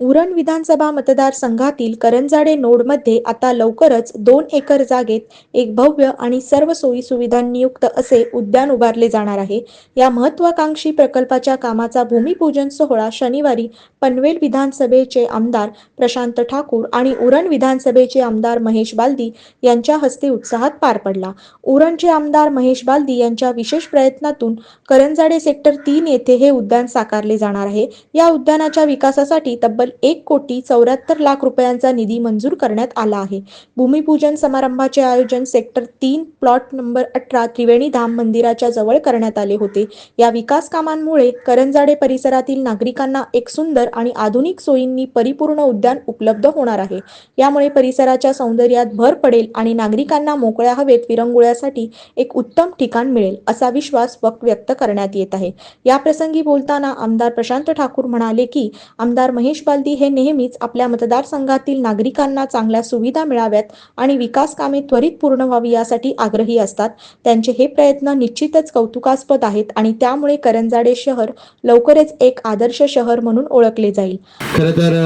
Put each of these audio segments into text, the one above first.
उरण विधानसभा मतदारसंघातील करंजाडे नोडमध्ये आता लवकरच दोन एकर जागेत एक भव्य आणि सर्व सोयी सुविधांनियुक्त असे उद्यान उभारले जाणार आहे. या महत्वाकांक्षी प्रकल्पाच्या कामाचा भूमिपूजन सोहळा शनिवारी पनवेल विधानसभेचे आमदार प्रशांत ठाकूर आणि उरण विधानसभेचे आमदार महेश बालदी यांच्या हस्ते उत्साहात पार पडला. उरणचे आमदार महेश बालदी यांच्या विशेष प्रयत्नातून करंजाडे सेक्टर तीन येथे हे उद्यान साकारले जाणार आहे. या उद्यानाच्या विकासासाठी तब्बल एक कोटी चौऱ्याहत्तर लाख रुपयांचा निधी मंजूर करण्यात आला आहे. भूमिपूजन समारंभाचे आयोजन सेक्टर तीन प्लॉट नंबर अठरा त्रिवेणी धाम मंदिराच्या जवळ करण्यात आले होते. या विकास कामांमुळे करंजाडे परिसरातील नागरिकांना एक सुंदर आणि आधुनिक सोयींनी परिपूर्ण उद्यान उपलब्ध होणार आहे. यामुळे परिसराच्या सौंदर्यात भर पडेल आणि नागरिकांना मोकळ्या हवेत विरंगुळ्यासाठी एक उत्तम ठिकाण मिळेल असा विश्वास व्यक्त करण्यात येत आहे. याप्रसंगी बोलताना आमदार प्रशांत ठाकूर म्हणाले की आमदार महेश गांधी हे नेहमीच आपल्या मतदारसंघातील नागरिकांना चांगल्या सुविधा मिळाव्यात आणि विकास कामे त्वरित पूर्ण व्हावी यासाठी आग्रही असतात. त्यांचे हे प्रयत्न निश्चितच कौतुकास्पद आहेत आणि त्यामुळे करंजाडे शहर लवकरच एक आदर्श शहर म्हणून ओळखले जाईल. खरं तर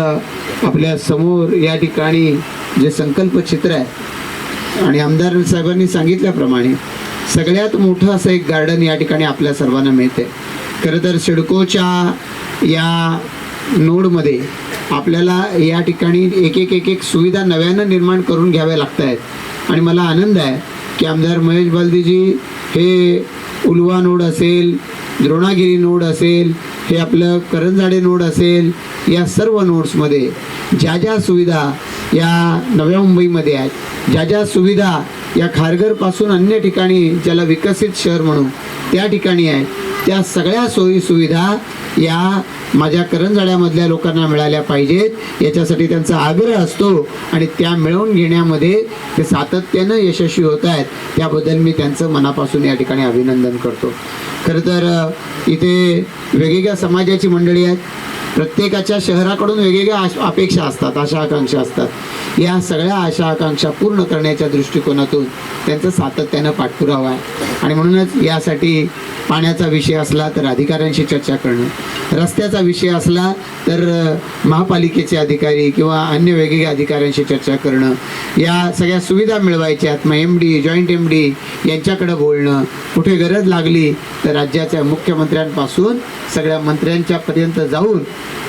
आपल्यासमोर या ठिकाणी जे संकल्प चित्र आहे आणि आमदार साहेबांनी सांगितल्याप्रमाणे सगळ्यात मोठं असं एक गार्डन या ठिकाणी आपल्या सर्वांना मिळते खरं तर सिडकोच्या या नोडमध्ये आपल्याला या ठिकाणी एक एक एक एक सुविधा नव्यानं निर्माण करून घ्याव्या लागत आहेत आणि मला आनंद आहे की आमदार महेश बालदीजी हे उलवा नोड असेल द्रोणागिरी नोड असेल हे आपलं करंजाडे नोड असेल या सर्व नोड्समध्ये ज्या ज्या सुविधा या नव्या मुंबईमध्ये आहेत ज्या ज्या सुविधा या खारघरपासून अन्य ठिकाणी ज्याला विकसित शहर म्हणू त्या ठिकाणी आहेत त्या सगळ्या सोयीसुविधा या माझ्या करंजाड्यामधल्या लोकांना मिळाल्या पाहिजेत. याच्यासाठी त्यांचा आग्रह असतो आणि त्या मिळवून घेण्यामध्ये ते सातत्यानं यशस्वी होत आहेत. त्याबद्दल मी त्यांचं मनापासून या ठिकाणी अभिनंदन करतो. खरं तर इथे वेगवेगळ्या समाजाची मंडळी आहेत. प्रत्येकाच्या शहराकडून वेगवेगळ्या आश अपेक्षा असतात आशा आकांक्षा असतात. या सगळ्या आशा आकांक्षा पूर्ण करण्याच्या दृष्टिकोनातून त्यांचं सातत्यानं पाठपुरावा आहे. आणि म्हणूनच यासाठी पाण्याचा विषय असला तर अधिकाऱ्यांशी चर्चा करणं. रस्त्याचा विषय असला तर महापालिकेचे अधिकारी किंवा अन्य वेगवेगळ्या अधिकाऱ्यांशी चर्चा करणं. या सगळ्या सुविधा मिळवायच्यात. मग M D joint M D यांच्याकडं बोलणं. कुठे गरज लागली तर राज्याच्या मुख्यमंत्र्यांपासून सगळ्या मंत्र्यांच्या पर्यंत जाऊन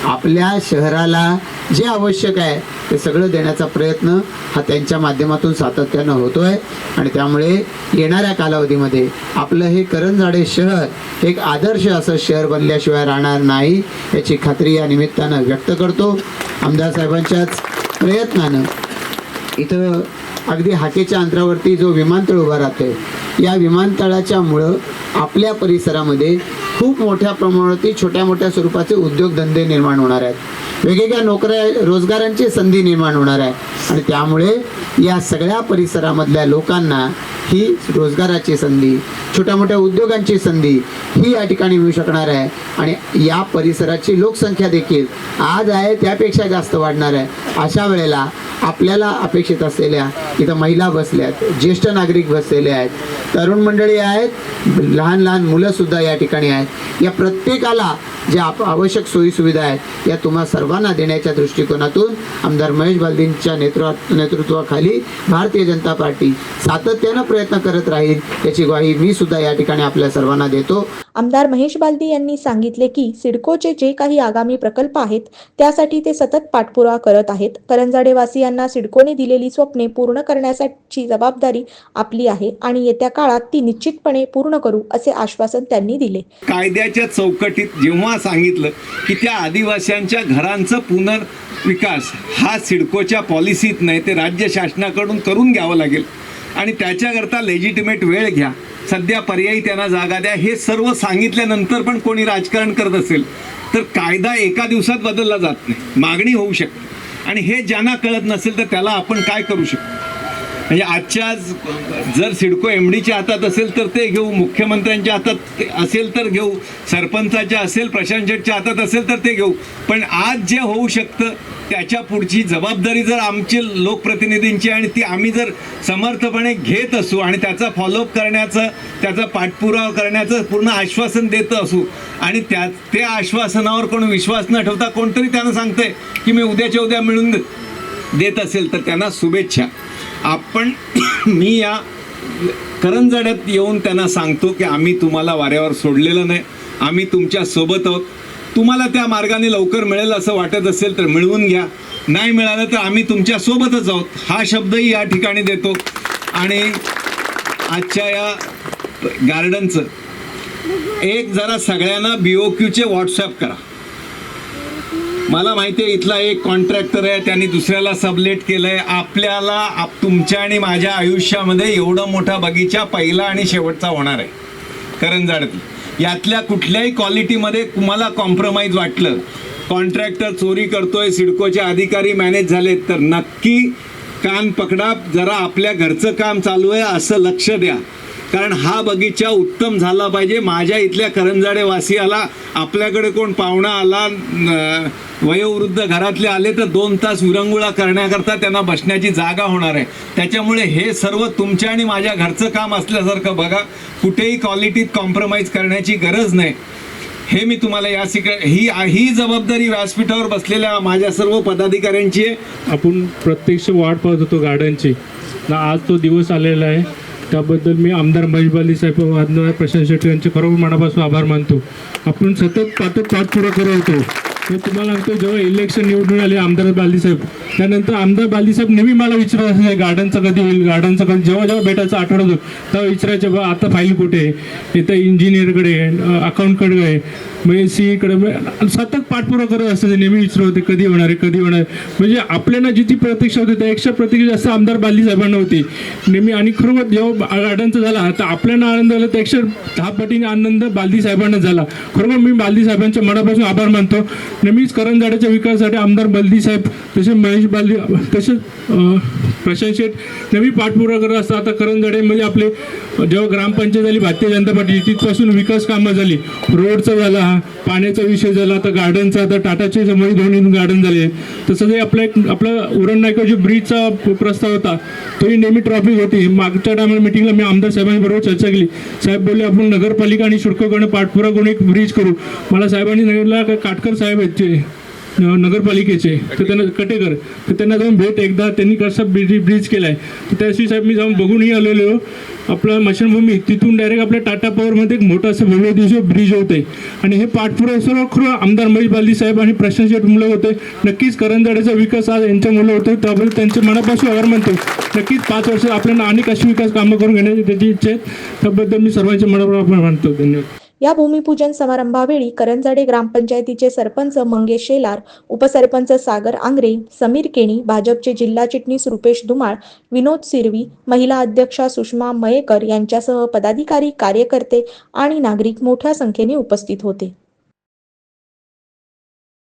आपल्या शहराला जे आवश्यक आहे ते सगळं देण्याचा प्रयत्न हा त्यांच्या माध्यमातून सातत्यानं होतो आहे आणि त्यामुळे येणाऱ्या कालावधीमध्ये आपलं हे करंजाडे शहर एक आदर्श असं शहर बनल्याशिवाय राहणार नाही याची खात्री या निमित्तानं व्यक्त करतो. आमदार साहेबांच्याच प्रयत्नानं. इथं अगदी हाकेच्या अंतरावरती जो विमानतळ उभा राहतोय या विमानतळाच्या मुळं आपल्या परिसरामध्ये खूप मोठ्या प्रमाणावरती छोट्या मोठ्या स्वरूपाचे उद्योगधंदे निर्माण होणार आहेत. वेगवेगळ्या नोकऱ्या रोजगारांची संधी निर्माण होणार आहे. आणि त्यामुळे या सगळ्या परिसरामधल्या लोकांना ही रोजगाराची संधी छोट्या मोठ्या उद्योगांची संधी ही या ठिकाणी मिळू शकणार आहे. आणि या परिसराची लोकसंख्या देखील आज आहे त्यापेक्षा जास्त वाढणार आहे. अशा वेळेला आपल्याला अपेक्षित असलेल्या इथं महिला बसल्यात ज्येष्ठ नागरिक बसलेले आहेत तरुण मंडळी आहेत लहान लहान मुलंसुद्धा या ठिकाणी आहेत. या प्रत्येकाला ज्या आप आवश्यक सोयीसुविधा आहेत या तुम्हा सर्वांना देण्याच्या दृष्टिकोनातून आमदार महेश बालदींच्या नेतृत्वा नेतृत्वाखाली भारतीय जनता पार्टी सातत्यानं प्रयत्न करत राहील याची ग्वाही मी सुद्धा या ठिकाणी आपल्या सर्वांना देतो. आमदार महेश बालदी यांनी सांगितले की सिडकोचे जे काही आगामी प्रकल्प आहेत त्यासाठी ते सतत पाठपुरावा करत आहेत. करंजाडेवासियांना सिडकोने दिलेली स्वप्ने पूर्ण करण्यासाठी जबाबदारी आपली आहे आणि येत्या काळात ती निश्चितपणे पूर्ण करू असे आश्वासन त्यांनी दिले. कायद्याच्या चौकटीत जेव्हा सांगितलं की त्या आदिवासींच्या घरांचं पुनर्विकास हा सिडकोच्या पॉलिसीत नाही ते राज्य शासनाकडून करून घ्यावं लागेल. आणि त्याच्याकरता लेजिटिमेट वेळ घ्या. सध्या पर्यायी त्यांना जागा द्या. हे सर्व सांगितल्यानंतर पण कोणी राजकारण करत असेल तर कायदा एका दिवसात बदलला जात नाही. मागणी होऊ शकते. आणि हे ज्यांना कळत नसेल तर त्याला आपण काय करू शकतो? म्हणजे आजच्या आज जर सिडको एम डीच्या हातात असेल तर ते घेऊ मुख्यमंत्र्यांच्या हातात ते असेल तर घेऊ सरपंचाच्या असेल प्रशांत शेठच्या हातात असेल तर ते घेऊ. पण आज जे होऊ शकतं त्याच्या पुढची जबाबदारी जर आमची लोकप्रतिनिधींची आणि ती आम्ही जर समर्थपणे घेत असू आणि त्याचा फॉलोअप करण्याचं त्याचा पाठपुरावा करण्याचं पूर्ण आश्वासन देत असू आणि त्या त्या आश्वासनावर कोण विश्वास न ठेवता कोणतरी त्यांना सांगतंय की मी उद्याच्या उद्या मिळून दे- देत असेल तर त्यांना शुभेच्छा. आपण मी या करंजाड्यात येऊन त्यांना सांगतो की आम्ही तुम्हाला वाऱ्यावर सोडलेलं नाही. आम्ही तुमच्यासोबत आहोत. तुम्हाला त्या मार्गाने लवकर मिळेल असं वाटत असेल तर मिळवून घ्या. नाही मिळालं तर आम्ही तुमच्या सोबतच आहोत. हा शब्दही या ठिकाणी देतो. आणि आजच्या या गार्डनचं एक जरा सगळ्यांना बी ओ क्यूचे व्हॉट्सअप करा. मला माहिती आहे इथला एक कॉन्ट्रॅक्टर आहे त्यांनी दुसऱ्याला सबलेट केलंय. आपल्याला आप तुमच्या आणि माझ्या आयुष्यामध्ये एवढं मोठा बगीचा पहिला आणि शेवटचा होणार आहे. करंजाड्यात यातल्या कुठल्याही क्वालिटीमध्ये तुम्हाला कॉम्प्रोमाइज वाटलं. कॉन्ट्रॅक्टर चोरी करतोय सिडकोचे अधिकारी मॅनेज झालेत तर नक्की कान पकडा जरा आपल्या घरचं काम चालू आहे असं लक्ष द्या. कारण हा बगीचा उत्तम झाला पाहिजे. माझ्या इथल्या करंजाडे वासियाला आपल्याकडे कोण पाहुणा आला वयोवृद्ध घरातले आले तर दोन तास विरंगुळा करण्याकरता त्यांना बसण्याची जागा होणार आहे. त्याच्यामुळे हे सर्व तुमच्या आणि माझ्या घरचं काम असल्यासारखं बघा. कुठेही क्वालिटीत कॉम्प्रोमाइज करण्याची गरज नाही. हे मी तुम्हाला या सिक ही ही जबाबदारी व्यासपीठावर बसलेल्या माझ्या सर्व पदाधिकाऱ्यांची आहे. आपण प्रत्यक्ष वाट पाहत होतो गार्डनची. ना आज तो दिवस आलेला आहे. त्याबद्दल मी आमदार महेशबाली साहेब आमदार प्रशांत शेट्टी यांचे खरोखर मनापासून आभार मानतो. आपण सतत पाठ पाठपुरा करत होतो तर तुम्हाला सांगतो जेव्हा इलेक्शन निवडून आले आमदार बालीसाहेब त्यानंतर आमदार बालीसाहेब नेहमी मला विचारत असायचे गार्डनचं कधी होईल? गार्डनचं कधी? जेव्हा जेव्हा भेटायचं आठवडा होतो तेव्हा विचारायचे बा आता फाईल कुठे आहे? इथं इंजिनियरकडे अकाउंटकडे आहे. म्हणजे सीकडे सतत पाठपुरा करत असायचे नेहमी विचारत होते कधी होणार आहे कधी होणार म्हणजे आपल्याला जिथे प्रतीक्षा होती त्यापेक्षा प्रतीक्षा जास्त आमदार बाली साहेबांना होती. नेहमी आणि खरोखर जेव्हा गार्डनचा झाला तर आपल्याला आनंद झाला त्यापेक्षा दहा पटीने आनंद बालदी साहेबांना झाला. खरोखर मी बालदी साहेबांच्या मनापासून आभार मानतो. नेहमीच करंजाड्याच्या विकासासाठी आमदार बलदी साहेब तसे महेश बालदी तसेच प्रशांत शेठ नेहमी पाठपुरा करत असतात. आता करंजाडे म्हणजे आपले जेव्हा ग्रामपंचायत झाली भारतीय जनता पार्टी तिथपासून विकास कामं झाली. रोडचं झाला पाण्याचा विषय झाला तर गार्डनचा आता टाटाचे समोर दोन्ही गार्डन झाले तसंच हे आपलं एक आपला उरण नायकाची ब्रिजचा प्रस्ताव होता तोही नेहमी ट्रॉफिक होती. मागच्या टायमाला मिटिंगला मी आमदार साहेबांबरोबर चर्चा केली. साहेब बोलले आपण नगरपालिका आणि शुल्ककडे पाठपुरा करून एक ब्रिज करू. मला साहेबांनी सांगितलं काटकर साहेब आहेत नगरपालिकेचे तर त्यांना कटेकर तर त्यांना जाऊन भेट एकदा त्यांनी कसा ब्रिज ब्रिज केला आहे तर त्यादिवशी साहेब मी जाऊन बघूनही आलेलो. आपला मशानभूमी तिथून डायरेक्ट आपल्या टाटा पॉवरमध्ये एक मोठं असं भव्य दिवशी ब्रिज होते आणि हे पाठपुरा सर्व खरं आमदार महेश बाली साहेब आणि प्रशांत शेठ मुलं होते. नक्कीच करंजाड्याचा विकास आज यांच्या मुलं होते. त्याबद्दल त्यांचे मनापासून आभार मानतो. नक्कीच पाच वर्ष आपल्याला अनेक अशी विकास कामं करून घेण्याची त्याची इच्छा आहे. त्याबद्दल मी सर्वांचे मनापासून मानतो. धन्यवाद. या भूमिपूजन समारंभावेळी करंजाडे ग्रामपंचायतीचे सरपंच मंगेश शेलार उपसरपंच सागर आंग्रे समीर केणी भाजपचे जिल्हा चिटणीस रुपेश धुमाळ विनोद सिरवी महिला अध्यक्षा सुषमा मयेकर यांच्यासह पदाधिकारी कार्यकर्ते आणि नागरिक मोठ्या संख्येने उपस्थित होते.